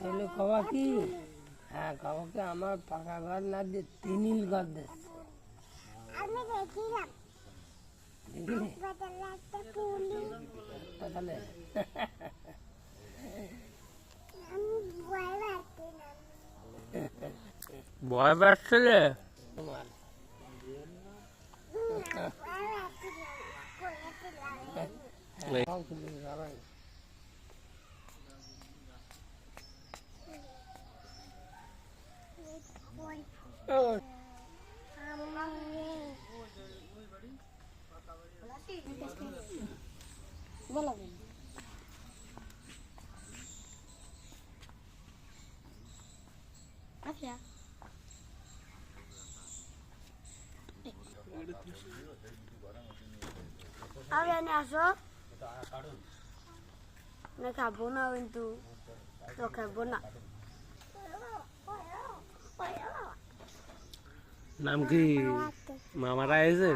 বলে কবা কি? হ্যাঁ কবা কি আমার পাকা ঘর না দিয়ে তিনিল ঘর দিচ্ছে? ভয় পাচ্ছিলে তোমার? Ya. Eh. Ya, apa ini aso? Nekabona itu, lo kabona. Nekabona. নাম কি? মামারা এসে